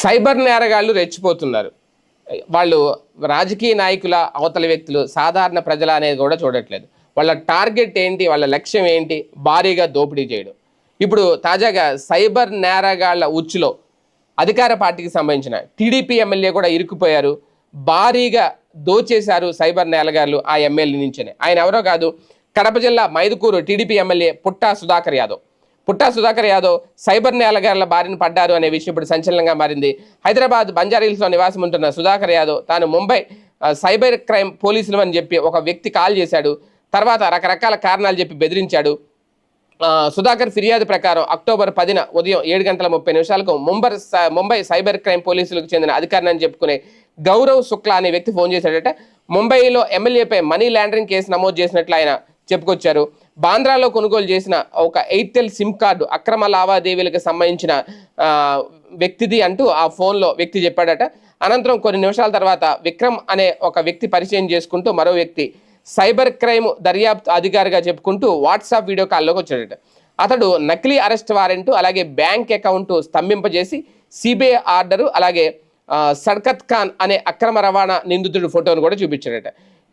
Cyber నేరగాళ్ళు రెచ్చిపోతున్నారు. వాళ్ళు రాజకీయ నాయకుల అవతల వ్యక్తులు సాధారణ ప్రజల అనేది కూడా చూడట్లేదు. వాళ్ళ టార్గెట్ ఏంటి? వాళ్ళ లక్ష్యం ఏంటి? భారీగా దోపిడీ చేయడం. ఇప్పుడు తాజాగా సైబర్ నేరగాళ్ళ ఉచ్చులో అధికార పార్టీకి సంబంధించిన టీడీపీ ఎమ్మెల్యే కూడా ఇరుక్కుపోయారు. భారీగా దోచేశారు సైబర్ నేరగాళ్ళు ఆ ఎమ్మెల్యే నుంచే ఆయన ఎవరో కాదు కడప జిల్లా Mydukur TDP MLA Putta Sudhakar Yadav. Putta Sudhakar Yadav cyber నేలగాళ్ళ బారిన పడ్డారు అనే విషయం ఇప్పుడు సంచలనంగా మారింది. హైదరాబాద్ బంజారీల్స్లో నివాసం ఉంటున్న సుధాకర్ యాదవ్ తాను ముంబై సైబర్ క్రైమ్ పోలీసులు అని చెప్పి ఒక వ్యక్తి కాల్ చేశాడు. తర్వాత రకరకాల కారణాలు చెప్పి బెదిరించాడు. సుధాకర్ ఫిర్యాదు ప్రకారం అక్టోబర్ పదిన ఉదయం ఏడు గంటల ముప్పై నిమిషాలకు ముంబై స- ముంబై సైబర్ క్రైమ్ పోలీసులకు చెందిన అధికారిని అని చెప్పుకునే గౌరవ్ శుక్లా అనే వ్యక్తి ఫోన్ చేశాడట. ముంబైలో ఎమ్మెల్యేపై మనీ లాండరింగ్ కేసు నమోదు చేసినట్లు ఆయన చెప్పుకొచ్చారు. బాంద్రాలో కొనుగోలు చేసిన ఒక ఎయిర్టెల్ సిమ్ కార్డు అక్రమ లావాదేవీలకు సంబంధించిన వ్యక్తిది అంటూ ఆ ఫోన్లో వ్యక్తి చెప్పాడట. అనంతరం కొన్ని నిమిషాల తర్వాత విక్రమ్ అనే ఒక వ్యక్తి పరిచయం చేసుకుంటూ మరో వ్యక్తి సైబర్ క్రైమ్ దర్యాప్తు అధికారిగా చెప్పుకుంటూ వాట్సాప్ వీడియో కాల్లోకి వచ్చాడట. అతడు నకిలీ అరెస్ట్ వారెంట్ అలాగే బ్యాంక్ అకౌంట్ స్తంభింపజేసి సిబిఐ ఆర్డరు అలాగే సర్కత్ సడ్కత్ ఖాన్ అనే అక్రమ రవాణా నిందితుడి ఫోటోను కూడా చూపించాడట.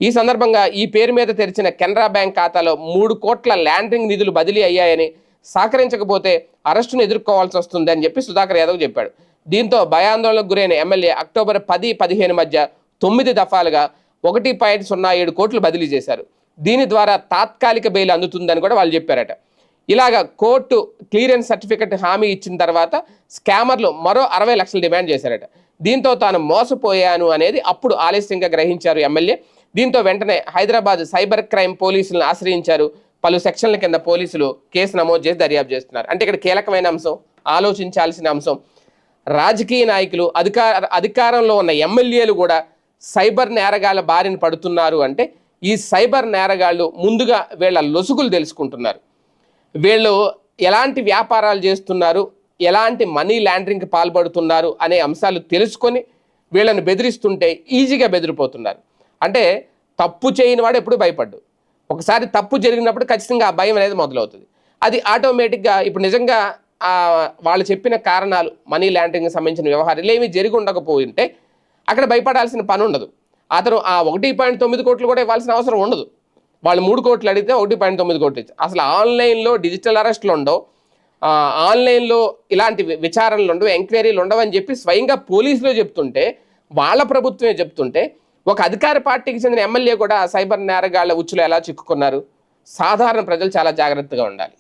ఈ సందర్భంగా ఈ పేరు మీద తెరిచిన కెనరా బ్యాంక్ ఖాతాలో మూడు కోట్ల ల్యాండరింగ్ నిధులు బదిలీ అయ్యాయని సహకరించకపోతే అరెస్టును ఎదుర్కోవాల్సి వస్తుంది అని చెప్పి సుధాకర్ యాదవ్ చెప్పాడు. దీంతో భయాందోళనకు గురైన ఎమ్మెల్యే అక్టోబర్ పది పదిహేను మధ్య తొమ్మిది దఫాలుగా ఒకటి పాయింట్ సున్నా ఏడు కోట్లు బదిలీ చేశారు. దీని ద్వారా తాత్కాలిక బెయిల్ అందుతుందని కూడా వాళ్ళు చెప్పారట. ఇలాగ కోర్టు క్లియరెన్స్ సర్టిఫికెట్ హామీ ఇచ్చిన తర్వాత స్కామర్లు మరో అరవై లక్షలు డిమాండ్ చేశారట. దీంతో తాను మోసపోయాను అనేది అప్పుడు ఆలస్యంగా గ్రహించారు ఎమ్మెల్యే. దీంతో వెంటనే హైదరాబాద్ సైబర్ క్రైమ్ పోలీసులను ఆశ్రయించారు. పలు సెక్షన్ల కింద పోలీసులు కేసు నమోదు చేసి దర్యాప్తు చేస్తున్నారు. అంటే ఇక్కడ కీలకమైన అంశం ఆలోచించాల్సిన అంశం. రాజకీయ నాయకులు అధికార అధికారంలో ఉన్న ఎమ్మెల్యేలు కూడా సైబర్ నేరగాళ్ళ బారిన పడుతున్నారు అంటే ఈ సైబర్ నేరగాళ్ళు ముందుగా వీళ్ళ లొసుగులు తెలుసుకుంటున్నారు. వీళ్ళు ఎలాంటి వ్యాపారాలు చేస్తున్నారు ఎలాంటి మనీ ల్యాండరింగ్కి పాల్పడుతున్నారు అనే అంశాలు తెలుసుకొని వీళ్ళని బెదిరిస్తుంటే ఈజీగా బెదిరిపోతున్నారు. అంటే తప్పు చేయని వాడు ఎప్పుడు భయపడ్డు. ఒకసారి తప్పు జరిగినప్పుడు ఖచ్చితంగా ఆ భయం అనేది మొదలవుతుంది. అది ఆటోమేటిక్గా ఇప్పుడు నిజంగా వాళ్ళు చెప్పిన కారణాలు మనీ ల్యాండరింగ్కి సంబంధించిన వ్యవహారాలు ఏమీ జరిగి ఉండకపోయింటే అక్కడ భయపడాల్సిన పని ఉండదు. అతను ఆ ఒకటి పాయింట్ తొమ్మిది కోట్లు కూడా ఇవ్వాల్సిన అవసరం ఉండదు. వాళ్ళు మూడు కోట్లు అడిగితే ఒకటి పాయింట్ తొమ్మిది కోట్లు ఇచ్చారు అసలు ఆన్లైన్లో డిజిటల్ అరెస్ట్లు ఉండవు. ఆన్లైన్లో ఇలాంటి విచారణలు ఉండవు ఎంక్వైరీలు ఉండవని చెప్పి స్వయంగా పోలీసులు చెప్తుంటే వాళ్ళ ప్రభుత్వమే చెప్తుంటే ఒక అధికార పార్టీకి చెందిన ఎమ్మెల్యే కూడా సైబర్ నేరగాళ్ళ ఉచ్చులో ఎలా చిక్కుకున్నారు? సాధారణ ప్రజలు చాలా జాగ్రత్తగా ఉండాలి.